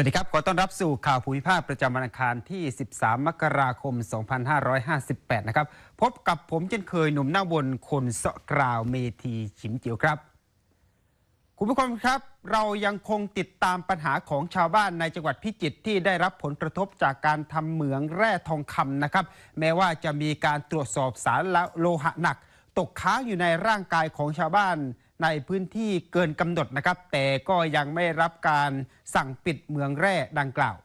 วัสดีครับ ขอต้อนรับสู่ข่าวภูมิภาคประจำวันอังคารที่ 13 มกราคม 2558 นะครับ พบกับผมเช่นเคยหนุ่มหน้าบนคนเสาะกราวเมทีฉิมเจียวครับ คุณผู้ชมครับ เรายังคงติดตามปัญหาของชาวบ้านในจังหวัดพิจิตรที่ได้รับผลกระทบจากการทำเหมืองแร่ทองคำนะครับ แม้ว่าจะมีการตรวจสอบสารโลหะหนัก ตกค้างอยู่ในร่างกายของชาวบ้าน ในพื้นที่เกินกำหนดนะครับ แต่ก็ยังไม่รับการสั่งปิดเมืองแร่ดังกล่าว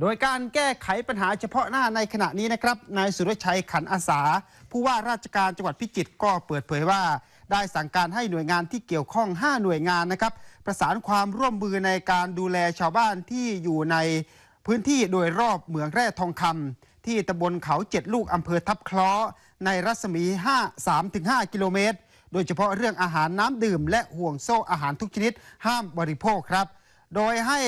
โดยการแก้ไขปัญหาเฉพาะหน้าในขณะนี้นะครับนายสุรชัยขันอาสา ผู้ว่าราชการจังหวัดพิจิตรก็เปิดเผยว่า ได้สั่งการให้หน่วยงานที่เกี่ยวข้อง 5 หน่วยงานนะครับ ประสานความร่วมมือในการดูแลชาวบ้านที่อยู่ในพื้นที่โดยรอบเหมืองแร่ทองคำที่ตำบลเขาเจ็ดลูกอำเภอทับคราะห์ในรัศมี 5 3-5 กิโลเมตร โดยเฉพาะเรื่องอาหารน้ำดื่ม และห่วงโซ่อาหารทุกชนิด ห้ามบริโภคครับ โดยให้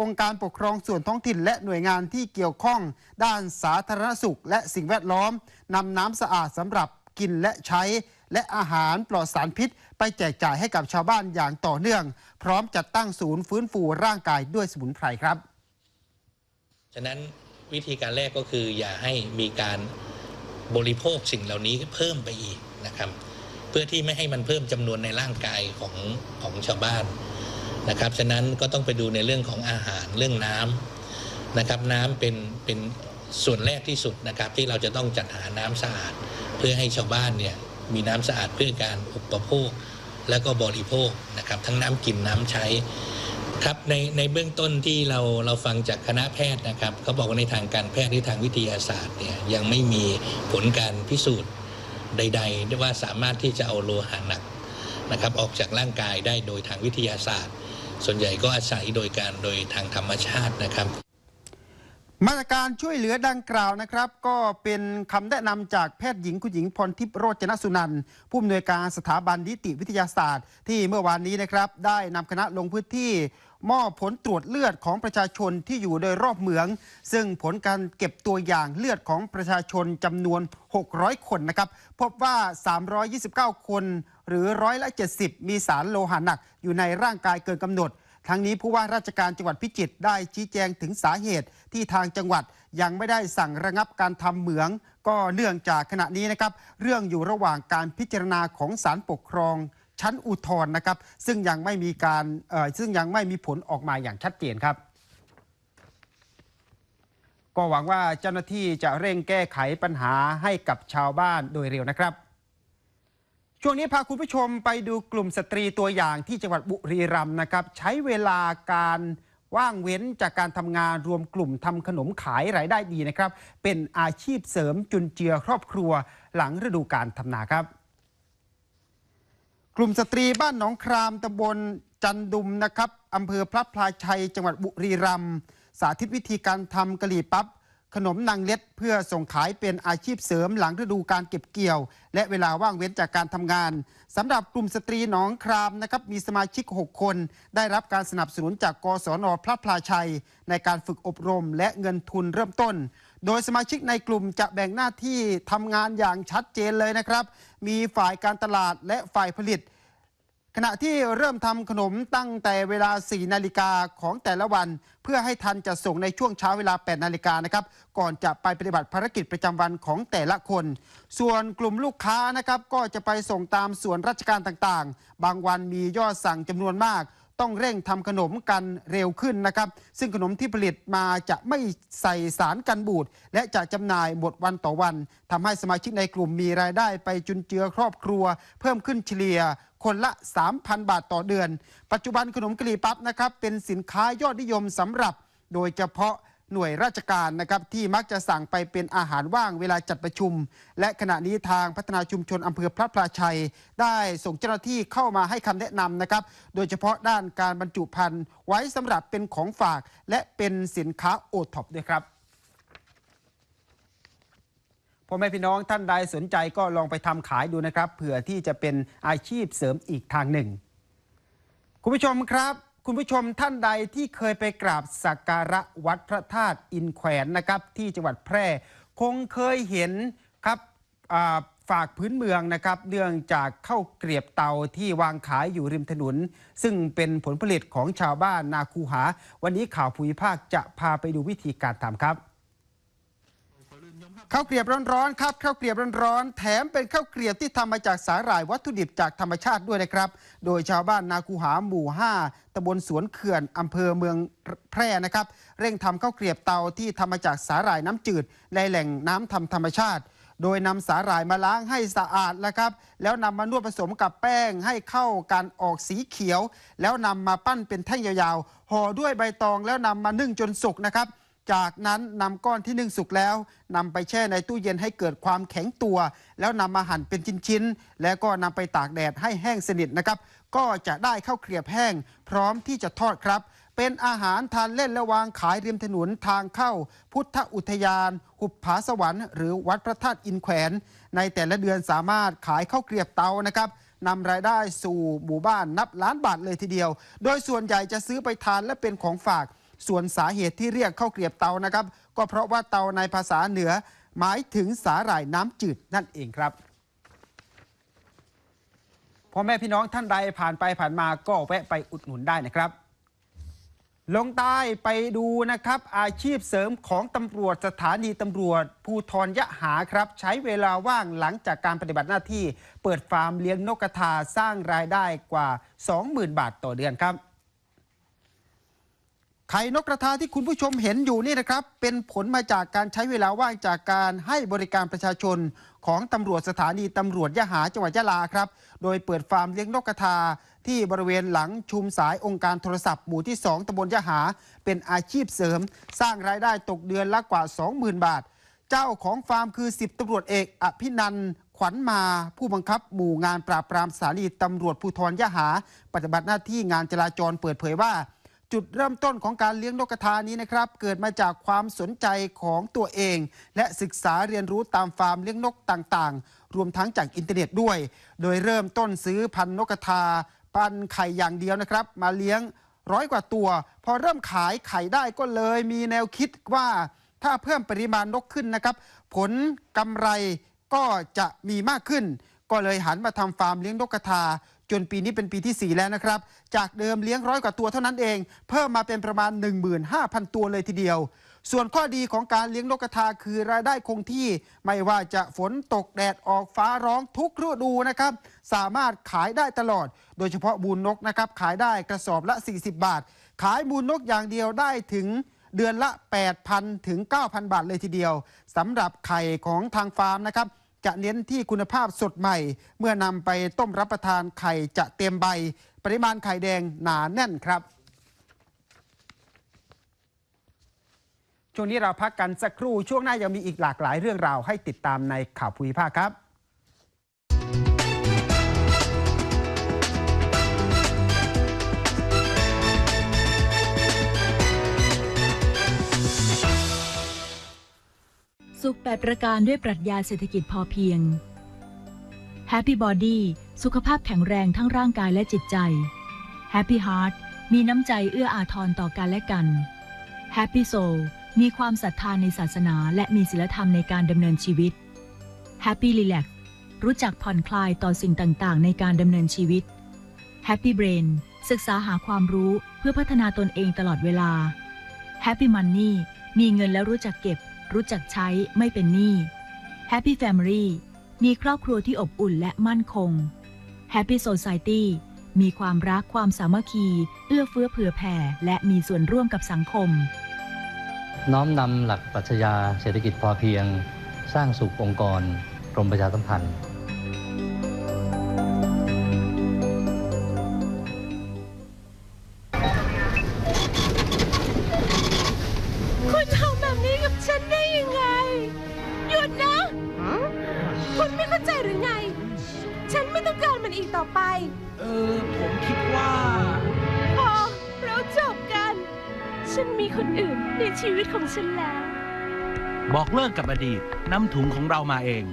องค์การปกครองส่วนท้องถิ่น และหน่วยงานที่เกี่ยวข้อง ด้านสาธารณสุข และสิ่งแวดล้อมนำน้ำสะอาดสำหรับกินและใช้ และอาหารปลอดสารพิษ ไปแจกจ่ายให้กับชาวบ้านอย่างต่อเนื่อง พร้อมจัดตั้งศูนย์ฟื้นฟูร่างกายด้วยสมุนไพรครับ ฉะนั้นวิธีการแรกก็คืออย่าให้มีการบริโภคสิ่งเหล่านี้เพิ่มไปอีกนะครับ เพื่อที่ไม่ให้มันเพิ่มจำนวนในร่างกายของของชาวบ้านนะครับฉะนั้นก็ต้องไปดูในเรื่องของอาหารเรื่องน้ำนะครับ น้ำเป็นเป็นส่วนแรกที่สุดนะครับ ที่เราจะต้องจัดหาน้ำสะอาด เพื่อให้ชาวบ้านเนี่ยมีน้ำสะอาดเพื่อการอุปโภค แล้วก็บริโภคนะครับ ทั้งน้ำกินน้ำใช้ครับในในเบื้องต้นที่เราเราฟังจากคณะแพทย์นะครับเขาบอกว่าในทางการแพทย์หรือทางวิทยาศาสตร์เนี่ยยังไม่มีผลการพิสูจน์ ใดๆได้ว่าสามารถที่จะเอาโลหะหนักนะครับออกจากร่างกายได้โดยทางวิทยาศาสตร์ ส่วนใหญ่ก็อาศัยโดยการโดยทางธรรมชาตินะครับ มาตรการช่วยเหลือดังกล่าวนะครับ ก็เป็นคำแนะนำจากแพทย์หญิงคุณหญิงพรทิพย์โรจนสุนันท์ผู้อำนวยการสถาบันนิติวิทยาศาสตร์ ที่เมื่อวานนี้นะครับ ได้นำคณะลงพื้นที่ มอบผลตรวจเลือดของประชาชนที่อยู่โดยรอบเมือง ซึ่งผลการเก็บตัวอย่างเลือดของประชาชนจำนวน 600 คนนะครับ พบว่า 329 คนหรือร้อยละ 70 มีสารโลหะหนักอยู่ในร่างกายเกินกำหนด ทั้งนี้ผู้ว่าราชการจังหวัดพิจิตรได้ชี้แจงถึงสาเหตุที่ทางจังหวัดยังไม่ได้สั่งระงับการทำเหมือง ก็เนื่องจากขณะนี้นะครับ เรื่องอยู่ระหว่างการพิจารณาของศาลปกครอง ชั้นอุทธรณ์นะครับ ซึ่งยังไม่มีการซึ่งยังไม่มีผลออกมาอย่างชัดเจนครับ ก็หวังว่าเจ้าหน้าที่จะเร่งแก้ไขปัญหาให้กับชาวบ้านโดยเร็วนะครับช่วงนี้พาคุณผู้ชมไปดูกลุ่มสตรีตัวอย่างที่จังหวัดบุรีรัมย์นะครับ ใช้เวลาการว่างเว้นจากการทำงานรวมกลุ่มทำขนมขายรายได้ดีนะครับ เป็นอาชีพเสริมจุนเจือครอบครัวหลังฤดูการทำนาครับ กลุ่มสตรีบ้านหนองครามตำบลจันดุมนะครับอำเภอพระพลาชัย จังหวัดบุรีรัมย์สาธิตวิธีการทำกะหรี่ปั๊บขนมนางเล็ดเพื่อส่งขายเป็นอาชีพเสริมหลังฤดูการเก็บเกี่ยว และเวลาว่างเว้นจากการทำงานสำหรับกลุ่มสตรีหนองครามนะครับมีสมาชิก 6 คน ได้รับการสนับสนุนจากกศนพระพลาชัย ในการฝึกอบรมและเงินทุนเริ่มต้น โดยสมาชิกในกลุ่มจะแบ่งหน้าที่ทำงานอย่างชัดเจนเลยนะครับ มีฝ่ายการตลาดและฝ่ายผลิต ขณะที่เริ่มทำขนมตั้งแต่เวลา 4 นาฬิกาของแต่ละวัน เพื่อให้ทันจะส่งในช่วงเช้าเวลา 8 นาฬิกานะครับ ก่อนจะไปปฏิบัติภารกิจประจำวันของแต่ละคน ส่วนกลุ่มลูกค้านะครับก็จะไปส่งตามส่วนราชการต่างๆ บางวันมียอดสั่งจำนวนมาก ต้องเร่งทำขนมกันเร็วขึ้นนะครับ ซึ่งขนมที่ผลิตมาจะไม่ใส่สารกันบูด และจะจำหน่ายหมดวันต่อวันทำให้สมาชิกในกลุ่มมีรายได้ไปจุนเจือครอบครัว เพิ่มขึ้นเฉลี่ยคนละ 3,000 บาทต่อเดือน ปัจจุบันขนมกะหรี่ปั๊บนะครับเป็นสินค้ายอดนิยมสำหรับ โดยเฉพาะ หน่วยราชการนะครับที่มักจะสั่งไปเป็นอาหารว่างเวลาจัดประชุม และขณะนี้ทางพัฒนาชุมชนอำเภอพระพลาชัย ได้ส่งเจ้าหน้าที่เข้ามาให้คำแนะนำนะครับ โดยเฉพาะด้านการบรรจุภัณฑ์ไว้สำหรับเป็นของฝาก และเป็นสินค้าโอท็อปด้วยครับพ่อแม่พี่น้องท่านใดสนใจก็ลองไปทำขายดูนะครับเผื่อที่จะเป็นอาชีพเสริมอีกทางหนึ่ง คุณผู้ชมครับ คุณผู้ชมท่านใดที่เคยไปกราบสักการะวัดพระธาตุอินแขวนนะครับ ที่จังหวัดแพร่ คงเคยเห็นครับฝากพื้นเมืองนะครับเนื่องจากเข้าเกลียบเตาที่วางขายอยู่ริมถนน ซึ่งเป็นผลผลิตของชาวบ้านนาคูหา วันนี้ข่าวภูมิภาคจะพาไปดูวิธีการทำครับ ข้าวเกรียบร้อนๆครับข้าวเกรียบร้อนๆแถมเป็นข้าวเกรียบที่ทำมาจากสาหร่ายวัตถุดิบจากธรรมชาติด้วยนะครับ โดยชาวบ้านนาคูหาหมู่ 5ตำบลสวนเขื่อนอำเภอเมืองแพร่นะครับ เร่งทำข้าวเกรียบเตาที่ทำมาจากสาหร่ายน้ำจืด ในแหล่งน้ำทำธรรมชาติ โดยนำสาหร่ายมาล้างให้สะอาดนะครับ แล้วนำมานวดผสมกับแป้งให้เข้ากันออกสีเขียว แล้วนำมาปั้นเป็นแท่งยาวๆห่อด้วยใบตองแล้วนำมานึ่งจนสุกนะครับ จากนั้นนำก้อนที่นึ่งสุกแล้วนำไปแช่ในตู้เย็นให้เกิดความแข็งตัว แล้วนำมาหั่นเป็นชิ้นๆ แล้วก็นำไปตากแดดให้แห้งสนิทนะครับ ก็จะได้ข้าวเกรียบแห้ง พร้อมที่จะทอดครับ เป็นอาหารทานเล่นและวางขายริมถนนทางเข้า พุทธอุทยาน หุบผาสวรรค์หรือวัดพระธาตุอินแขวน ในแต่ละเดือนสามารถขายข้าวเกรียบเตานะครับนำรายได้สู่หมู่บ้านนับล้านบาทเลยทีเดียว โดยส่วนใหญ่จะซื้อไปทานและเป็นของฝาก ส่วนสาเหตุที่เรียกข้าวเกรียบเตานะครับ ก็เพราะว่าเตาในภาษาเหนือ หมายถึงสาหร่ายน้ำจืดนั่นเองครับพ่อแม่พี่น้องท่านใดผ่านไปผ่านมาก็แวะไปอุดหนุนได้นะครับ ลงใต้ไปดูนะครับ อาชีพเสริมของตำรวจสถานีตำรวจ ภูทรยะหาครับ ใช้เวลาว่างหลังจากการปฏิบัติหน้าที่ เปิดฟาร์มเลี้ยงนกกระทาสร้างรายได้กว่า 20,000 บาทต่อเดือนครับ ไข่นกกระทาที่คุณผู้ชมเห็นอยู่นี่นะครับ เป็นผลมาจากการใช้เวลาว่างจากการให้บริการประชาชนของตำรวจสถานีตำรวจยะหาจังหวัดยะลาครับ โดยเปิดฟาร์มเลี้ยงนกกระทา ที่บริเวณหลังชุมสายองค์การโทรศัพท์หมู่ที่ 2ตำบลยะหา เป็นอาชีพเสริม สร้างรายได้ตกเดือนละกว่า 20,000 บาท เจ้าของฟาร์มคือ 10ตำรวจเอกอภินันขวัญมาผู้บังคับหมู่งานปราบปรามสถานีตำรวจภูธรยะหา ปฏิบัติหน้าที่งานจราจรเปิดเผยว่า จุดเริ่มต้นของการเลี้ยงนกกระทานี้นะครับ เกิดมาจากความสนใจของตัวเอง และศึกษาเรียนรู้ตามฟาร์มเลี้ยงนกต่างๆ รวมทั้งจากอินเทอร์เน็ตด้วย โดยเริ่มต้นซื้อพันนกกระทา ปันไข่อย่างเดียวนะครับ มาเลี้ยงร้อยกว่าตัว พอเริ่มขายไข่ได้ก็เลยมีแนวคิดว่าถ้าเพิ่มปริมาณนกขึ้นนะครับ ผลกำไรก็จะมีมากขึ้น ก็เลยหันมาทำฟาร์มเลี้ยงนกกระทา จนปีนี้เป็นปีที่ 4 แล้วนะครับ จากเดิมเลี้ยงร้อยกว่าตัวเท่านั้นเอง เพิ่มมาเป็นประมาณ 15,000 ตัวเลยทีเดียว ส่วนข้อดีของการเลี้ยงนกกระทาคือรายได้คงที่ ไม่ว่าจะฝนตกแดดออกฟ้าร้องทุกฤดูนะครับ สามารถขายได้ตลอด โดยเฉพาะมูลนกนะครับขายได้กระสอบละ 40 บาท ขายมูลนกอย่างเดียวได้ถึงเดือนละ 8,000 ถึง 9,000 บาทเลยทีเดียวสำหรับไข่ของทางฟาร์มนะครับ จะเน้นที่คุณภาพสดใหม่ เมื่อนำไปต้มรับประทานไข่จะเต็มใบ ปริมาณไข่แดงหนาแน่นครับ ช่วงนี้เราพักกันสักครู่ช่วงหน้ายังมีอีกหลากหลายเรื่องราวให้ติดตามในข่าวภูมิภาคครับ สุขแปดประการด้วยปรัชญาเศรษฐกิจพอเพียง Happy Body สุขภาพแข็งแรงทั้งร่างกายและจิตใจ Happy Heart มีน้ำใจเอื้ออาทรต่อกันและกัน Happy Soul มีความศรัทธาในศาสนา และมีศีลธรรมในการดำเนินชีวิต Happy Relax รู้จักผ่อนคลายต่อสิ่งต่างๆ ในการดำเนินชีวิต Happy Brain ศึกษาหาความรู้เพื่อพัฒนาตนเองตลอดเวลา Happy Money มีเงินแล้วรู้จักเก็บ รู้จักใช้ไม่เป็นหนี้ Happy Family มีครอบครัวที่อบอุ่นและมั่นคง Happy Society มีความรักความสามัคคี เอื้อเฟื้อเผื่อแผ่ และมีส่วนร่วมกับสังคม น้อมนำหลักปรัชญาเศรษฐกิจพอเพียง สร้างสุของค์กรกรมประชาสัมพันธ์ บอกเลิกกับอดีตนำถุงของเรามาเอง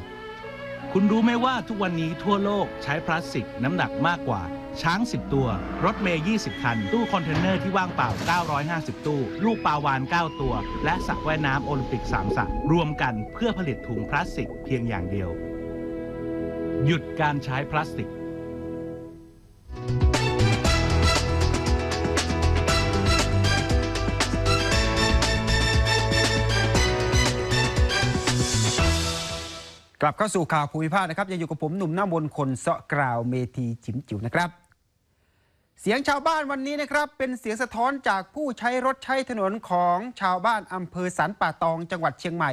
คุณรู้ไหมว่าทุกวันนี้ทั่วโลกใช้พลาสติกน้ำหนักมากกว่า ช้าง 10 ตัว รถเมย์ 20 คัน ตู้คอนเทนเนอร์ที่ว่างเปล่า 950 ตู้ ลูกปลาวาน 9 ตัว และสระว่ายน้ำโอลิมปิก 3สระรวมกันเพื่อผลิตถุงพลาสติกเพียงอย่างเดียว หยุดการใช้พลาสติก กลับเข้าสู่ข่าวภูมิภาคนะครับยังอยู่กับผมหนุ่มหน้ามนคนเสาะกราวเมทีจิ๋มจิ๋วนะครับ เสียงชาวบ้านวันนี้นะครับ เป็นเสียงสะท้อนจากผู้ใช้รถใช้ถนนของชาวบ้านอำเภอสันป่าตอง จังหวัดเชียงใหม่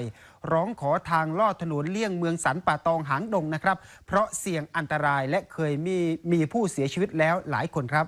ร้องขอทางลอดถนนเลี่ยงเมืองสันป่าตองหางดงนะครับ เพราะเสี่ยงอันตรายและเคยมีมีผู้เสียชีวิตแล้วหลายคนครับ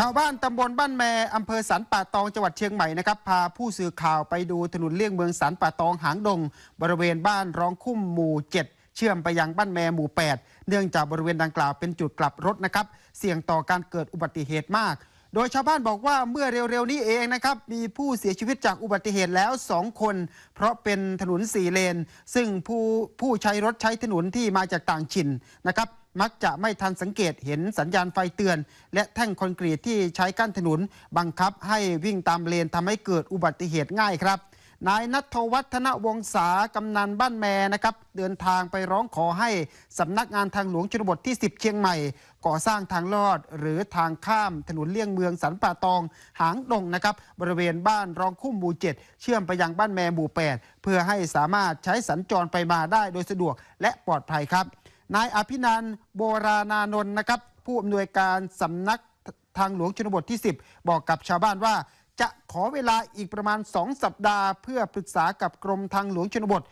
ชาวบ้านตำบลบ้านแมอำเภอสันป่าตองจังหวัดเชียงใหม่นะครับพาผู้สื่อข่าวไปดูถนนเลี่ยงเมืองสันป่าตองหางดง บริเวณบ้านร้องคุ้มหมู่ 7 เชื่อมไปยังบ้านแมหมู่ 8 เนื่องจากบริเวณดังกล่าวเป็นจุดกลับรถนะครับ เสี่ยงต่อการเกิดอุบัติเหตุมาก โดยชาวบ้านบอกว่าเมื่อเร็วๆนี้เองนะครับ มีผู้เสียชีวิตจากอุบัติเหตุแล้ว 2 คน เพราะเป็นถนนสี่เลน ซึ่งผู้ผู้ใช้รถใช้ถนนที่มาจากต่างถิ่นนะครับมักจะไม่ทันสังเกตเห็นสัญญาณไฟเตือน และแท่งคอนกรีตที่ใช้กั้นถนน บังคับให้วิ่งตามเลนทำให้เกิดอุบัติเหตุง่ายครับ นายนัทวัฒนวงศากำนันบ้านแมนะครับเดินทางไปร้องขอให้สำนักงานทางหลวงชนบทที่ 10 เชียงใหม่ ก่อสร้างทางลอด หรือทางข้ามถนนเลี่ยงเมืองสันป่าตองหางดงนะครับบริเวณบ้านรองคุ้มหมู่ 7 เชื่อมไปยังบ้านแมหมู่ 8 เพื่อให้สามารถใช้สัญจรไปมาได้โดยสะดวกและปลอดภัยครับ นายอภินันโบราณานนท์นะครับผู้อำนวยการสำนักทางหลวงชนบทที่ 10 บอกกับชาวบ้านว่า จะขอเวลาอีกประมาณ 2 สัปดาห์ เพื่อปรึกษากับกรมทางหลวงชนบท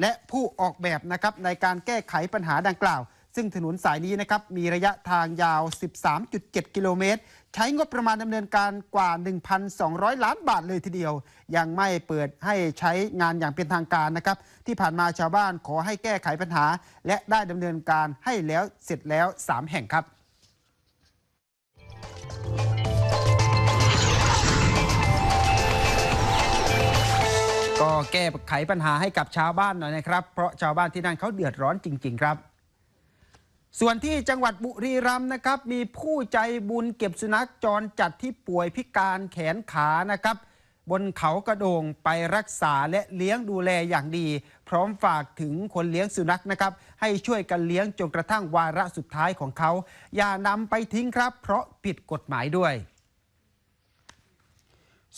และผู้ออกแบบนะครับในการแก้ไขปัญหาดังกล่าว ซึ่งถนนสายนี้นะครับมีระยะทางยาว 13.7 กิโลเมตร ใช้งบประมาณดำเนินการกว่า 1,200 ล้านบาทเลยทีเดียว ยังไม่เปิดให้ใช้งานอย่างเป็นทางการนะครับ ที่ผ่านมาชาวบ้านขอให้แก้ไขปัญหา และได้ดำเนินการให้แล้วเสร็จแล้ว 3 แห่งครับ ก็แก้ไขปัญหาให้กับชาวบ้านหน่อยนะครับ เพราะชาวบ้านที่นั่นเขาเดือดร้อนจริง ๆ ครับ ส่วนที่จังหวัดบุรีรัมย์นะครับ มีผู้ใจบุญเก็บสุนัขจรจัดที่ป่วยพิการแขนขานะครับ บนเขากระโดงไปรักษาและเลี้ยงดูแลอย่างดี พร้อมฝากถึงคนเลี้ยงสุนัขนะครับ ให้ช่วยกันเลี้ยงจนกระทั่งวาระสุดท้ายของเขา อย่านำไปทิ้งครับ เพราะผิดกฎหมายด้วย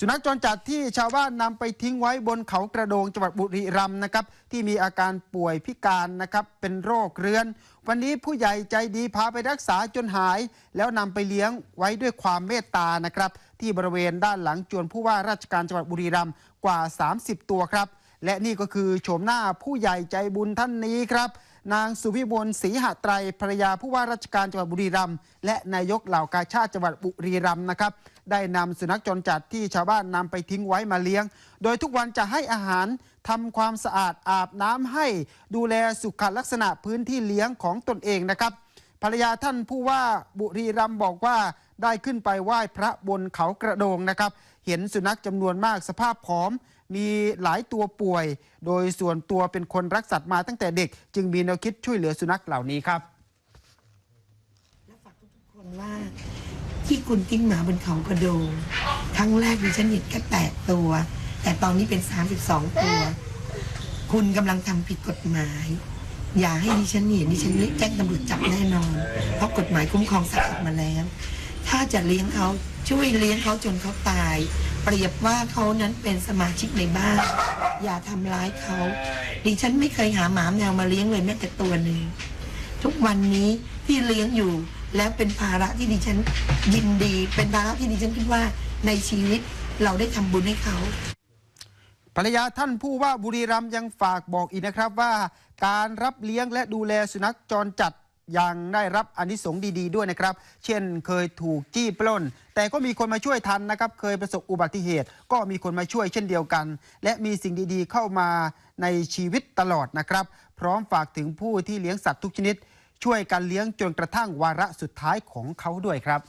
สุนัขจรจัดที่ชาวบ้านนำไปทิ้งไว้บนเขากระโดงจังหวัดบุรีรัมย์นะครับ ที่มีอาการป่วยพิการนะครับ เป็นโรคเรื้อน วันนี้ผู้ใหญ่ใจดีพาไปรักษาจนหาย แล้วนำไปเลี้ยงไว้ด้วยความเมตตานะครับ ที่บริเวณด้านหลังจวนผู้ว่าราชการจังหวัดบุรีรัมย์กว่า 30 ตัวครับ และนี่ก็คือโฉมหน้าผู้ใหญ่ใจบุญท่านนี้ครับนางสุวิมลศรีหะไตรภรยาผู้ว่าราชการจังหวัดบุรีรัมย์และนายกเหล่ากาชาติจังหวัดบุรีรัมย์นะครับ ได้นำสุนัขจรจัดที่ชาวบ้านนำไปทิ้งไว้มาเลี้ยง โดยทุกวันจะให้อาหารทำความสะอาดอาบน้ำให้ดูแลสุขลักษณะพื้นที่เลี้ยงของตนเองนะครับ ภรรยาท่านผู้ว่าบุรีรัมย์บอกว่าได้ขึ้นไปไหว้พระบนเขากระโดงนะครับ เห็นสุนัขจำนวนมากสภาพผอม มีหลายตัวป่วย โดยส่วนตัวเป็นคนรักสัตว์มาตั้งแต่เด็ก จึงมีแนวคิดช่วยเหลือสุนัขเหล่านี้ครับและฝากทุกๆคนว่า ที่คุณทิ้งหมาบนเขากระโดงครั้งแรกดิฉันเห็นแค่แปดตัว แต่ตอนนี้เป็นสามสิบสองตัว คุณกำลังทำผิดกฎหมาย อย่าให้ดิฉันเห็นดิฉันแจ้งตำรวจจับแน่นอน เพราะกฎหมายคุ้มครองสัตว์ออกมาแล้ว ถ้าจะเลี้ยงเขาช่วยเลี้ยงเขาจนเขาตาย เปรียบว่าเขานั้นเป็นสมาชิกในบ้าน อย่าทำร้ายเขา ดิฉันไม่เคยหาหมาแมวมาเลี้ยงเลยแม้แต่ตัวหนึ่งทุกวันนี้ที่เลี้ยงอยู่ แล้วเป็นภาระที่ดิฉันยินดี เป็นภาระที่ดิฉันคิดว่าในชีวิตเราได้ทำบุญให้เขา ภรรยาท่านผู้ว่าบุรีรัมย์ยังฝากบอกอีกนะครับว่า การรับเลี้ยงและดูแลสุนัขจรจัดยังได้รับอนิสงส์ดีๆด้วยนะครับ เช่นเคยถูกจี้ปล้น แต่ก็มีคนมาช่วยทันนะครับ เคยประสบอุบัติเหตุ ก็มีคนมาช่วยเช่นเดียวกัน และมีสิ่งดีๆเข้ามาในชีวิตตลอดนะครับ พร้อมฝากถึงผู้ที่เลี้ยงสัตว์ทุกชนิด ช่วยกันเลี้ยงจนกระทั่งวาระสุดท้ายของเขาด้วยครับ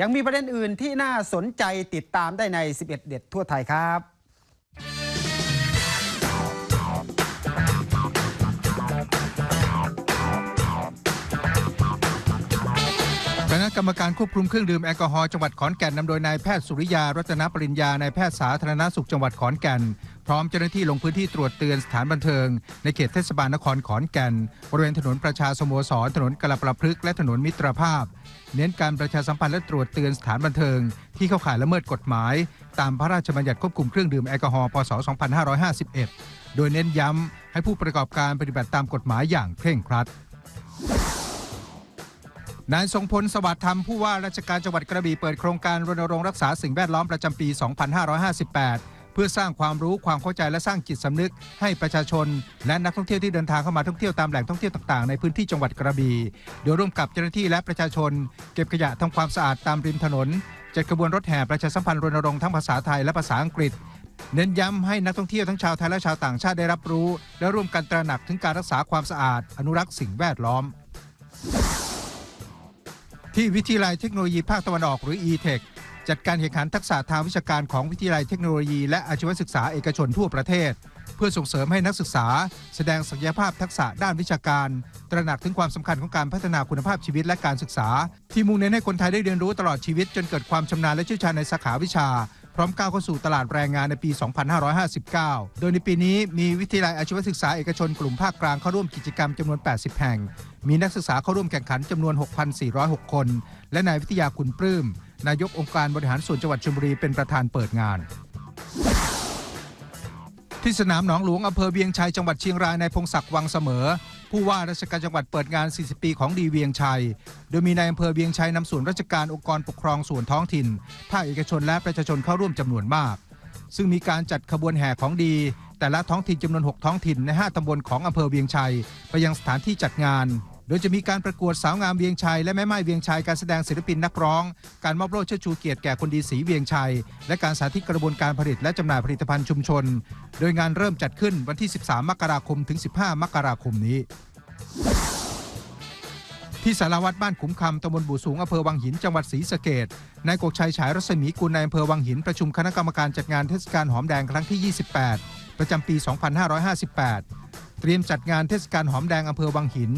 ยังมีประเด็นอื่นที่น่าสนใจติดตามได้ใน 11 เด็ดทั่วไทยครับคณะกรรมการควบคุมเครื่องดื่มแอลกอฮอล์จังหวัดขอนแก่นนำโดยนายแพทย์สุริยา รัตนปริญญานายแพทย์สาธารณสุขจังหวัดขอนแก่น ร้อมเจ้าหน้าที่ลงพื้นที่ตรวจเตือนสถานบันเทิง ในเขตเทศบาลนครขอนแก่น บริเวณถนนประชาสโมสร ถนนกระประพฤกษ์และถนนมิตรภาพ เน้นการประชาสัมพันธ์และตรวจเตือนสถานบันเทิง ที่เข้าข่ายละเมิดกฎหมาย ตามพระราชบัญญัติควบคุมเครื่องดื่มแอลกอฮอล์พศ 2551 โดยเน้นย้ำให้ผู้ประกอบการปฏิบัติตามกฎหมายอย่างเคร่งครัดนายทรงพลสวัสดิ์ธรรมผู้ว่าราชการจังหวัดกระบี่เปิดโครงการรณรงค์รักษาสิ่งแวดล้อมประจำปี 2558 เพื่อสร้างความรู้ความเข้าใจและสร้างจิตสำนึก ให้ประชาชน และนักท่องเที่ยวที่เดินทางเข้ามาท่องเที่ยวตามแหล่งท่องเที่ยวต่างๆ ในพื้นที่จังหวัดกระบี่โดยร่วมกับเจ้าหน้าที่และประชาชน เก็บขยะทำความสะอาดตามริมถนนจัดขบวนรถแห่ประชาสัมพันธ์รณรงค์ทั้งภาษาไทยและภาษาอังกฤษ เน้นย้ำให้นักท่องเที่ยวทั้งชาวไทยและชาวต่างชาติได้รับรู้ และร่วมกันตระหนักถึงการรักษาความสะอาด อนุรักษ์สิ่งแวดล้อม ที่วิทยาลัยเทคโนโลยีภาคตะวันออกหรือ e-tech จัดการแข่งขันทักษะทางวิชาการของวิทยาลัยเทคโนโลยี และอาชีวศึกษาเอกชนทั่วประเทศ เพื่อส่งเสริมให้นักศึกษา แสดงศักยภาพทักษะด้านวิชาการ ตระหนักถึงความสำคัญของการพัฒนาคุณภาพชีวิตและการศึกษา ที่มุ่งเน้นให้คนไทยได้เรียนรู้ตลอดชีวิต จนเกิดความชำนาญและเชี่ยวชาญในสาขาวิชา ร้อมก้าวเข้าสู่ตลาดแรงงานในปี 2559 โดยในปีนี้มีวิทยาลัยอาชีวศึกษาเอกชนกลุ่มภาคกลางเข้าร่วมกิจกรรมจำนวน 80 แห่ง มีนักศึกษาเข้าร่วมแข่งขันจำนวน 6,406 คน และนายวิทยาคุณปลื้ม นายกองค์การบริหารส่วนจังหวัดชลบุรีเป็นประธานเปิดงานที่สนามหนองหลวงอำเภอเวียงชัยจังหวัดเชียงรายนายพงศักดิ์วังเสมอ ผู้ว่าราชการจังหวัดเปิดงาน 40 ปีของดีเวียงชัย โดยมีนายอำเภอเวียงชัยนำส่วนราชการองค์กรปกครองส่วนท้องถิ่น ภาคเอกชนและประชาชนเข้าร่วมจำนวนมาก ซึ่งมีการจัดขบวนแห่ของดี แต่ละท้องถิ่นจำนวน 6 ท้องถิ่นใน 5ตำบลของอำเภอเวียงชัย ไปยังสถานที่จัดงาน โดยจะมีการประกวดสาวงามเวียงชัย และแม่ไม้เวียงชัยการแสดงศิลปินนักร้อง การมอบโล่เชิดชูเกียรติแก่คนดีสีเวียงชัย และการสาธิตกระบวนการผลิตและจำหน่ายผลิตภัณฑ์ชุมชน โดยงานเริ่มจัดขึ้นวันที่ 13 มกราคมถึง 15 มกราคมนี้ ที่สารวัตรบ้านขุมคำตำบลบูสูงอำเภอวังหินจังหวัดศรีสะเกดนายกกชัยฉายรัศมีกุลในายอำเภอวังหินประชุมคณะกรรมการจัดงานเทศกาลหอมแดงครั้งที่ 28 ประจำปี 2558 เตรียมจัดงานเทศกาลหอมแดงอำเภอวังหิน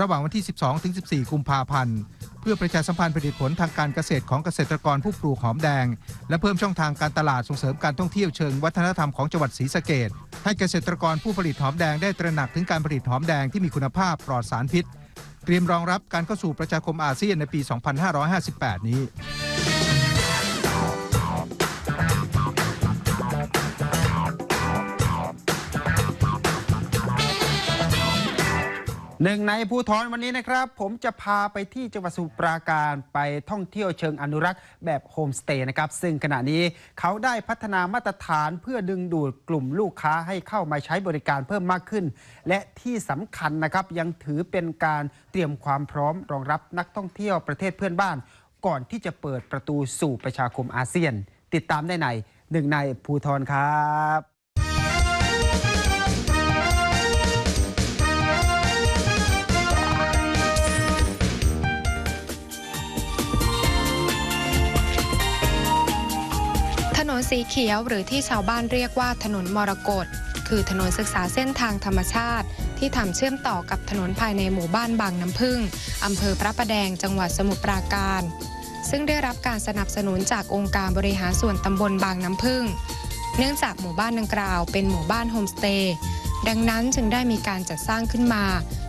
ระหว่างวันที่ 12 ถึง 14 กุมภาพันธ์ เพื่อประชาสัมพันธ์ผลิตผลทางการเกษตรของเกษตรกรผู้ปลูกหอมแดง และเพิ่มช่องทางการตลาดส่งเสริมการท่องเที่ยวเชิงวัฒนธรรมของจังหวัดศรีสะเกดให้เกษตรกรผู้ผลิตหอมแดงได้ตระหนักถึงการผลิตหอมแดงที่มีคุณภาพปลอดสารพิษ เตรียมรองรับการเข้าสู่ประชาคมอาเซียนในปี 2558 นี้ หนึ่งในภูทรวันนี้นะครับ ผมจะพาไปที่จังหวัดสมุพรปราการไปท่องเที่ยวเชิงอนุรักษ์แบบโฮมสเตย์นะครับ ซึ่งขณะนี้เขาได้พัฒนามาตรฐานเพื่อดึงดูดกลุ่มลูกค้าให้เข้ามาใช้บริการเพิ่มมากขึ้น และที่สำคัญนะครับยังถือเป็นการเตรียมความพร้อมรองรับนักท่องเที่ยวประเทศเพื่อนบ้าน ก่อนที่จะเปิดประตูสู่ประชาคมอาเซียน ติดตามได้ในหนึ่งในภูทรครับ นนสีเขียวหรือที่ชาวบ้านเรียกว่าถนนมรกตคือถนนศึกษาเส้นทางธรรมชาติ ที่ทำเชื่อมต่อกับถนนภายในหมู่บ้านบางน้ำพึ่งอำเภอพระประแดงจังหวัดสมุทรปราการ ซึ่งได้รับการสนับสนุนจากองค์การบริหารส่วนตำบลบางน้ำพึ่ง เนื่องจากหมู่บ้านดังกล่าวเป็นหมู่บ้านโฮมสเตย์ดังนั้นจึงได้มีการจัดสร้างขึ้นมา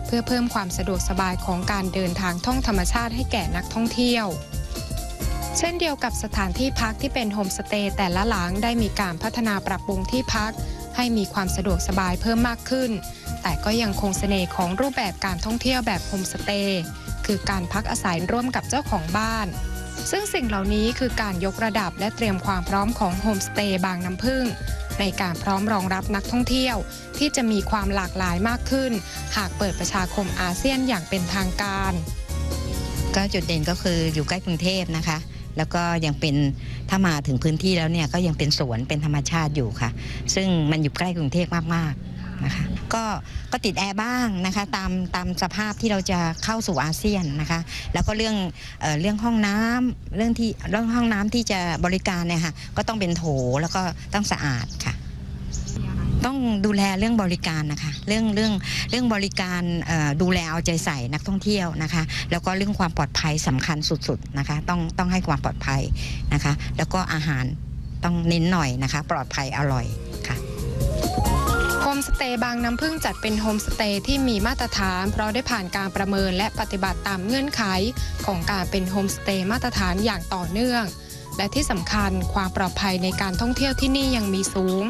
เพื่อเพิ่มความสะดวกสบายของการเดินทางท่องธรรมชาติให้แก่นักท่องเที่ยว เช่นเดียวกับสถานที่พักที่เป็นโฮมสเตย์แต่ละหลังได้มีการพัฒนาปรับปรุงที่พัก ให้มีความสะดวกสบายเพิ่มมากขึ้น แต่ก็ยังคงเสน่ห์ของรูปแบบการท่องเที่ยวแบบโฮมสเตย์คือการพักอาศัยร่วมกับเจ้าของบ้าน ซึ่งสิ่งเหล่านี้คือการยกระดับและเตรียมความพร้อมของโฮมสเตย์บางน้ำพึ่งในการพร้อมรองรับนักท่องเที่ยว ที่จะมีความหลากหลายมากขึ้น หากเปิดประชาคมอาเซียนอย่างเป็นทางการ ก็จุดเด่นก็คืออยู่ใกล้กรุงเทพนะคะ แล้วก็ยังเป็นถ้ามาถึงพื้นที่แล้วเนี่ยก็ยังเป็นสวนเป็นธรรมชาติอยู่ค่ะ ซึ่งมันอยู่ใกล้กรุงเทพมากๆนะคะก็ก็ติดแอร์บ้างนะคะตามตามสภาพที่เราจะเข้าสู่อาเซียนนะคะแล้วก็เรื่องเออเรื่องห้องน้ำเรื่องที่เรื่องห้องน้ำที่จะบริการเนี่ยค่ะก็ต้องเป็นโถแล้วก็ต้องสะอาดค่ะ ต้องดูแลเรื่องบริการนะคะ เรื่องเรื่องเรื่องบริการดูแลเอาใจใส่นักท่องเที่ยวนะคะ แล้วก็เรื่องความปลอดภัยสำคัญสุดๆนะคะ ต้องต้องให้ความปลอดภัยนะคะ แล้วก็อาหารต้องเน้นหน่อยนะคะ ปลอดภัยอร่อยค่ะโฮมสเตย์บางน้ำพึ่งจัดเป็นโฮมสเตย์ที่มีมาตรฐาน เพราะได้ผ่านการประเมินและปฏิบัติตามเงื่อนไข ของการเป็นโฮมสเตย์มาตรฐานอย่างต่อเนื่อง และที่สำคัญความปลอดภัยในการท่องเที่ยวที่นี่ยังมีสูง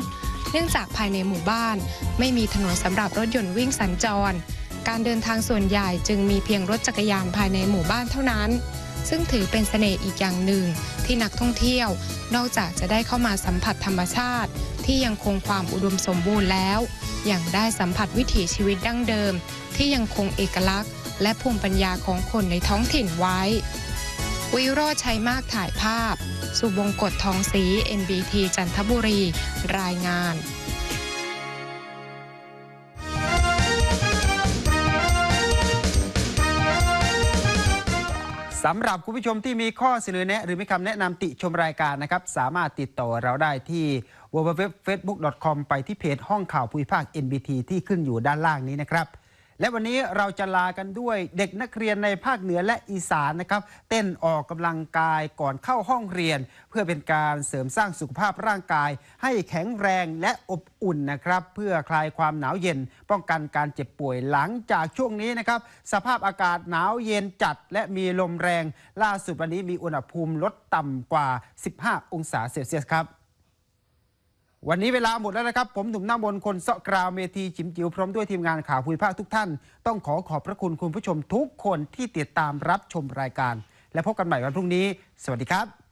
เนื่องจากภายในหมู่บ้าน ไม่มีถนนสำหรับรถยนต์วิ่งสัญจร การเดินทางส่วนใหญ่จึงมีเพียงรถจักรยานภายในหมู่บ้านเท่านั้น ซึ่งถือเป็นเสน่ห์อีกอย่างหนึ่ง ที่นักท่องเที่ยว นอกจากจะได้เข้ามาสัมผัสธรรมชาติ ที่ยังคงความอุดมสมบูรณ์แล้ว ยังได้สัมผัสวิถีชีวิตดั้งเดิม ที่ยังคงเอกลักษณ์ และภูมิปัญญาของคนในท้องถิ่นไว้ วิโรชัยมากถ่ายภาพ สุบงกฎทองศรี NBT จันทบุรี รายงานสำหรับคุณผู้ชมที่มีข้อเสนอแนะ หรือมีคำแนะนำติชมรายการนะครับ สามารถติดต่อเราได้ที่ www.facebook.com ไปที่เพจห้องข่าวภูมิภาค NBT ที่ขึ้นอยู่ด้านล่างนี้นะครับ และวันนี้เราจะลากันด้วยเด็กนักเรียนในภาคเหนือและอีสานนะครับ เต้นออกกำลังกายก่อนเข้าห้องเรียน เพื่อเป็นการเสริมสร้างสุขภาพร่างกาย ให้แข็งแรงและอบอุ่นนะครับ เพื่อคลายความหนาวเย็น ป้องกันการเจ็บป่วยหลังจากช่วงนี้นะครับ สภาพอากาศหนาวเย็นจัด และมีลมแรง ล่าสุดวันนี้มีอุณหภูมิลดต่ำกว่า 15 องศาเซลเซียสครับ วันนี้เวลาหมดแล้วนะครับ ผมหนุ่มหน้ามนคนเสาะกราวเมทีจิมจิ๋วพร้อมด้วยทีมงานข่าวภูมิภาคทุกท่าน ต้องขอขอบพระคุณคุณผู้ชมทุกคนที่ติดตามรับชมรายการ และพบกันใหม่วันพรุ่งนี้ สวัสดีครับ